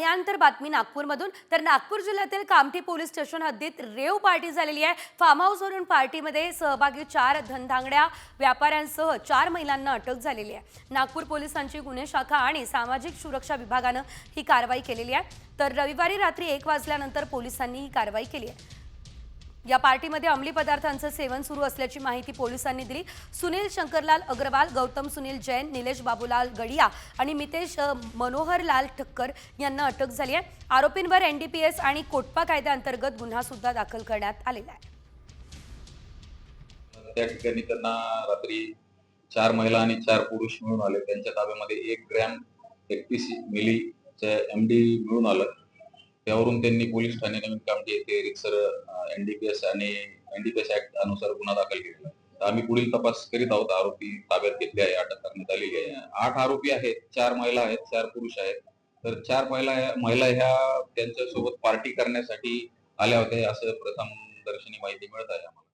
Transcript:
यानंतर बातमी नागपूरमधून. तर नागपूर जिल्ह्यातील कामठी पोलीस स्टेशन हद्दीत रेव पार्टी झालेली आहे. फार्म हाऊसवरून पार्टीमध्ये सहभागी चार धनधांगड्या व्यापाऱ्यांसह चार महिलांना अटक झालेली आहे. नागपूर पोलिसांची गुन्हे शाखा आणि सामाजिक सुरक्षा विभागानं ही कारवाई केलेली आहे. तर रविवारी रात्री एक वाजल्यानंतर पोलिसांनी ही कारवाई केली आहे. या पार्टीमध्ये अंमली पदार्थांचं सेवन सुरू असल्याची माहिती पोलिसांनी दिली. सुनील शंकरलाल अग्रवाल गौतम सुनील जैन निलेश बाबूलाल गडिया आणि मितेश मनोहरलाल ठक्कर यांना अटक झाली आहे. आरोपींवर एनडीपीएस आणि कोटपा कायद्याअंतर्गत गुन्हा सुद्धा दाखल करण्यात आलेला आहे. त्या ठिकाणी त्यांना रात्री चार महिला आणि चार पुरुष मिळून आले. त्यांच्या ताब्यामध्ये एक ग्रॅम एकतीस मिली एम डी मिळून आलं. त्यावरून त्यांनी पोलीस ठाणे नवीन कामठी येथे रिक्सर एनडीपीएस आणि एनडीपीएस ऍक्ट अनुसार गुन्हा दाखल केलेला आहे. तर आम्ही पुढील तपास करीत आहोत. आरोपी ताब्यात घेतले आहे अटक करण्यात आलेली आहे. आठ आरोपी आहेत. चार महिला आहेत चार पुरुष आहेत. तर चार महिला महिला ह्या त्यांच्यासोबत पार्टी करण्यासाठी आल्या होत्या असं प्रथम दर्शनी माहिती मिळत आहे आम्हाला.